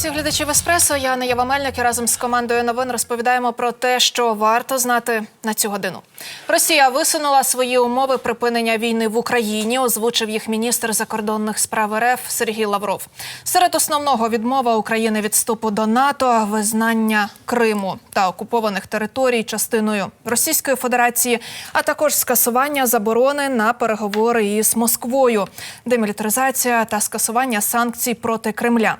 Всіх глядачів еспресо. Я Ява Мельник і разом з командою новин розповідаємо про те, що варто знати на цю годину. Росія висунула свої умови припинення війни в Україні. Озвучив їх міністр закордонних справ РФ Сергій Лавров. Серед основного відмова України від вступу до НАТО, визнання Криму та окупованих територій частиною Російської Федерації, а також скасування заборони на переговори із Москвою, демілітаризація та скасування санкцій проти Кремля.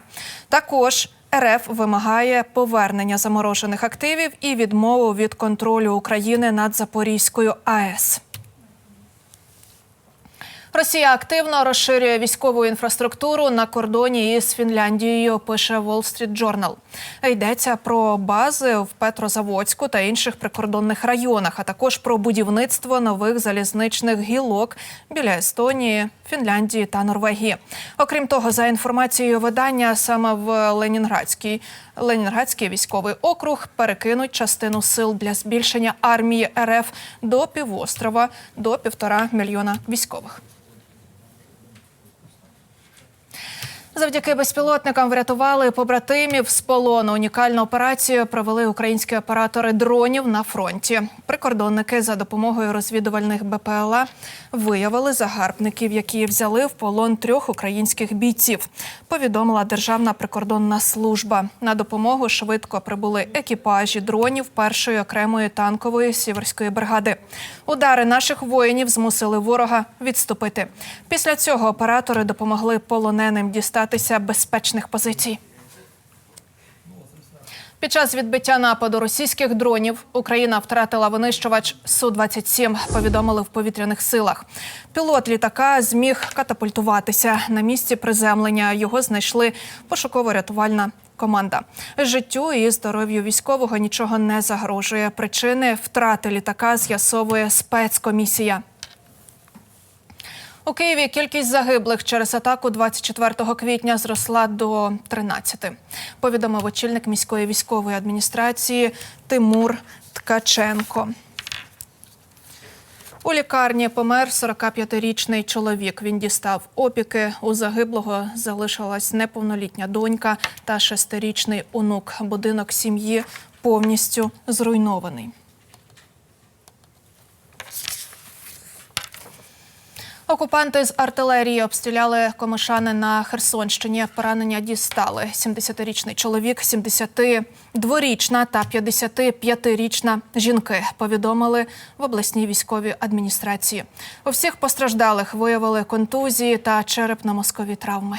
Також РФ вимагає повернення заморожених активів і відмову від контролю України над Запорізькою АЕС. Росія активно розширює військову інфраструктуру на кордоні із Фінляндією. Пише Wall Street Journal. Йдеться про бази в Петрозаводську та інших прикордонних районах, а також про будівництво нових залізничних гілок біля Естонії, Фінляндії та Норвегії. Окрім того, за інформацією видання, саме в Ленінградській Ленінградський військовий округ перекинуть частину сил для збільшення армії РФ до півострова до півтора мільйона військових. Завдяки безпілотникам врятували побратимів з полону. Унікальну операцію провели українські оператори дронів на фронті. Прикордонники за допомогою розвідувальних БПЛА виявили загарбників, які взяли в полон трьох українських бійців. Повідомила Державна прикордонна служба. На допомогу швидко прибули екіпажі дронів першої окремої танкової сіверської бригади. Удари наших воїнів змусили ворога відступити. Після цього оператори допомогли полоненим дістатися безпечних позицій. Під час відбиття нападу російських дронів Україна втратила винищувач Су-27, повідомили в повітряних силах. Пілот літака зміг катапультуватися. На місці приземлення його знайшли пошуково-рятувальна команда. Життю і здоров'ю військового нічого не загрожує. Причини втрати літака з'ясовує спецкомісія. У Києві кількість загиблих через атаку 24 квітня зросла до 13. Повідомив очільник міської військової адміністрації Тимур Ткаченко. У лікарні помер 45-річний чоловік. Він дістав опіки. У загиблого залишилась неповнолітня донька та шестирічний онук. Будинок сім'ї повністю зруйнований. Окупанти з артилерії обстріляли комишани на Херсонщині. Поранення дістали 70-річний чоловік, 72-річна та 55-річна жінки. Повідомили в обласній військовій адміністрації. У всіх постраждалих виявили контузії та черепно-мозкові травми.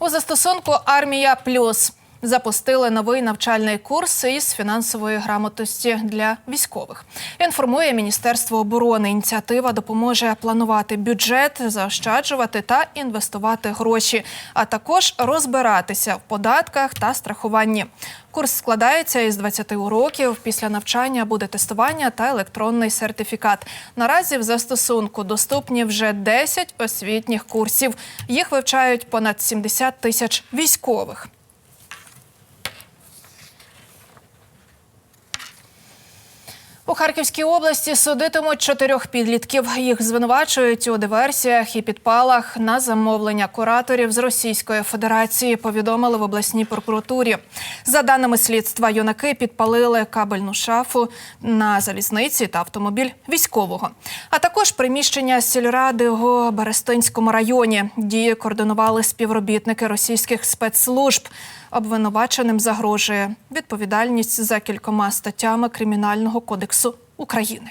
У застосунку Армія Плюс запустили новий навчальний курс із фінансової грамотності для військових. Інформує Міністерство оборони. Ініціатива допоможе планувати бюджет, заощаджувати та інвестувати гроші, а також розбиратися в податках та страхуванні. Курс складається із 20 уроків. Після навчання буде тестування та електронний сертифікат. Наразі в застосунку доступні вже 10 освітніх курсів. Їх вивчають понад 70 тисяч військових. У Харківській області судитимуть чотирьох підлітків. Їх звинувачують у диверсіях і підпалах на замовлення кураторів з Російської Федерації. Повідомили в обласній прокуратурі. За даними слідства, юнаки підпалили кабельну шафу на залізниці та автомобіль військового, а також приміщення сільради у Берестинському районі. Дії координували співробітники російських спецслужб. Обвинуваченим загрожує відповідальність за кількома статтями Кримінального кодексу України.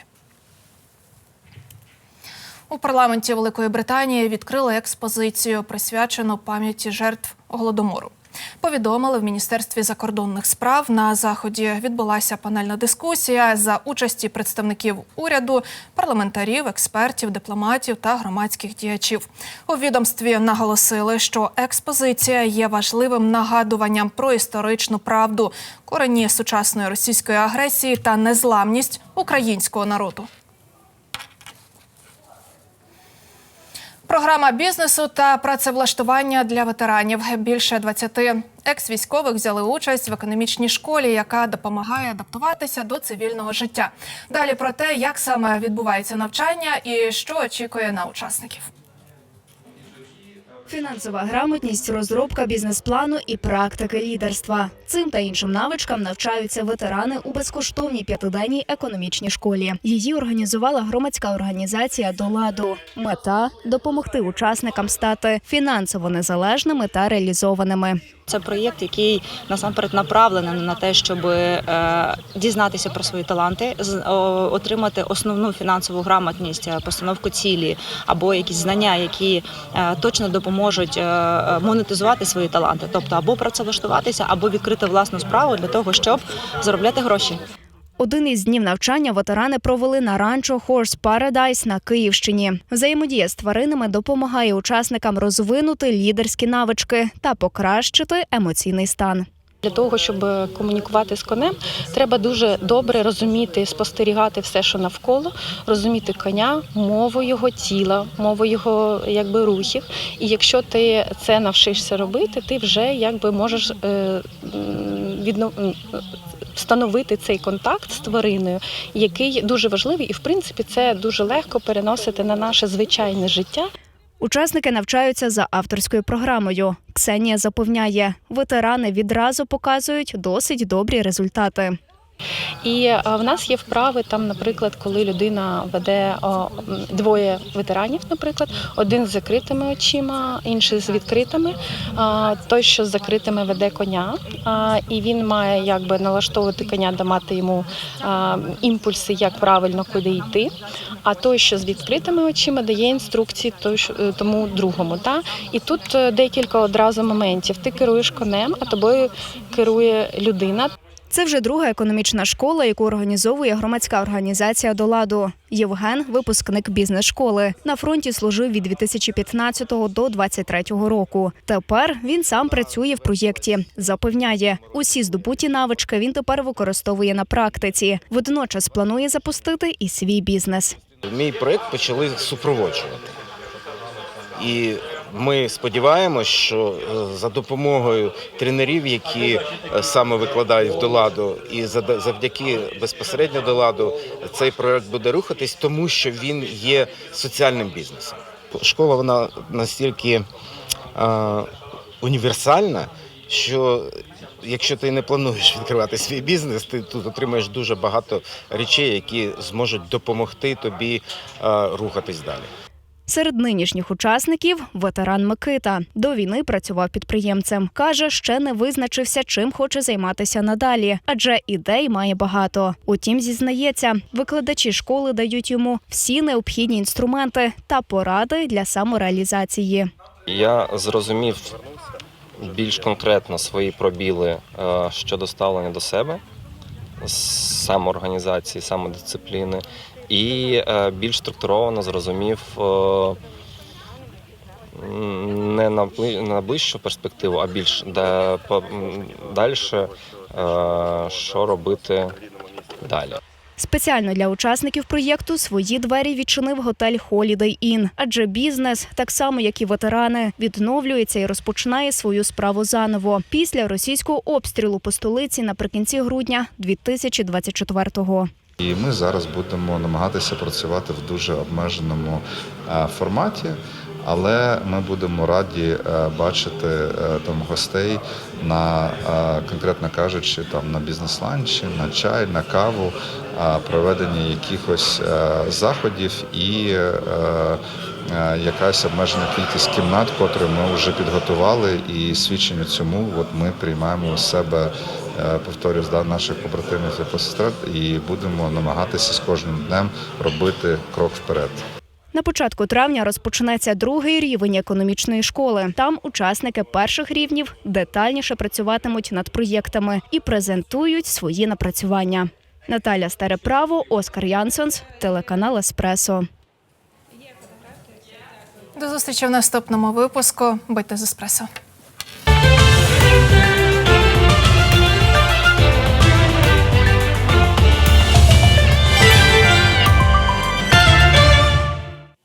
У парламенті Великої Британії відкрили експозицію, присвячену пам'яті жертв голодомору. Повідомили в міністерстві закордонних справ. На заході відбулася панельна дискусія за участі представників уряду, парламентарів, експертів, дипломатів та громадських діячів. У відомстві наголосили, що експозиція є важливим нагадуванням про історичну правду, корені сучасної російської агресії та незламність українського народу. Програма бізнесу та працевлаштування для ветеранів. Більше 20 екс-військових взяли участь в економічній школі, яка допомагає адаптуватися до цивільного життя. Далі про те, як саме відбувається навчання і що очікує на учасників. Фінансова грамотність, розробка бізнес-плану і практики лідерства. Цим та іншим навичкам навчаються ветерани у безкоштовній п'ятиденній економічній школі. Її організувала громадська організація до ладу. Мета допомогти учасникам стати фінансово незалежними та реалізованими. Це проєкт, який насамперед направлений на те, щоб е, дізнатися про свої таланти, отримати основну фінансову грамотність, е, постановку цілі або якісь знання, які е, точно допоможуть монетизувати свої таланти, тобто або працевлаштуватися, або відкрити власну справу для того, щоб заробляти гроші. Один із днів навчання ветерани провели на ранчо Horse Paradise на Київщині. Взаємодія з тваринами допомагає учасникам розвинути лідерські навички та покращити емоційний стан. Для того, щоб комунікувати з конем, треба дуже добре розуміти, спостерігати все, що навколо, розуміти коня, мову його тіла, мову його якби рухів. І якщо ти це навчишся робити, ти вже якби можеш е, відно- встановити цей контакт з твариною, який дуже важливий, і в принципі це дуже легко переносити на наше звичайне життя. Учасники навчаються за авторською програмою. Ксенія запевняє, ветерани відразу показують досить добрі результати. І е, в нас є вправи там, наприклад, коли людина веде двоє ветеранів, наприклад, один з закритими очима, інший з відкритими. Той, що з закритими веде коня, і він має якби налаштовувати коня, давати йому а, імпульси, як правильно куди йти. А той, що з відкритими очима, дає інструкції е, тому другому. Та? І тут е, декілька одразу моментів. Ти керуєш конем, а тобою керує людина. Це вже друга економічна школа, яку організовує громадська організація до ладу. Євген випускник бізнес-школи. На фронті служив від 2015 до 2023 року. Тепер він сам працює в проєкті. Запевняє, усі здобуті навички він тепер використовує на практиці. Водночас планує запустити і свій бізнес. Мій проект почали супроводжувати. І ми сподіваємось, що е, за допомогою тренерів, які е, саме викладають в доладу, і завдяки безпосередньо доладу цей проект буде рухатись, тому що він є соціальним бізнесом. Школа вона настільки е, універсальна, що якщо ти не плануєш відкривати свій бізнес, ти тут отримаєш дуже багато речей, які зможуть допомогти тобі е, рухатись далі. Серед нинішніх учасників ветеран Микита. До війни працював підприємцем. Каже, ще не визначився, чим хоче займатися надалі, адже ідей має багато. Утім, зізнається, викладачі школи дають йому всі необхідні інструменти та поради для самореалізації. Я зрозумів більш конкретно свої пробіли е, щодо ставлення до себе, самоорганізації, самодисципліни, і е, більш структуровано зрозумів е, не на бли- на ближчу перспективу, а більш далі, що робити далі. Спеціально для учасників проєкту свої двері відчинив готель Holiday Inn. адже бізнес, так само як і ветерани, відновлюється і розпочинає свою справу заново після російського обстрілу по столиці наприкінці грудня 2024-го. І ми зараз будемо намагатися працювати в дуже обмеженому е, форматі, але ми будемо раді е, бачити е, там гостей на конкретно кажучи, там на бізнес-ланчі, на чай, на каву, проведення якихось заходів і якась обмежена кількість кімнат, котрі ми вже підготували, і свідчення цьому от ми приймаємо у себе е, повторюю, з наших побратимів і посестер, і будемо намагатися з кожним днем робити крок вперед. На початку травня розпочнеться другий рівень економічної школи. Там учасники перших рівнів детальніше працюватимуть над проєктами і презентують свої напрацювання. Наталя Стареправо, Оскар Янсенс, телеканал Еспресо. До зустрічі в наступному випуску. Будьте з еспресо.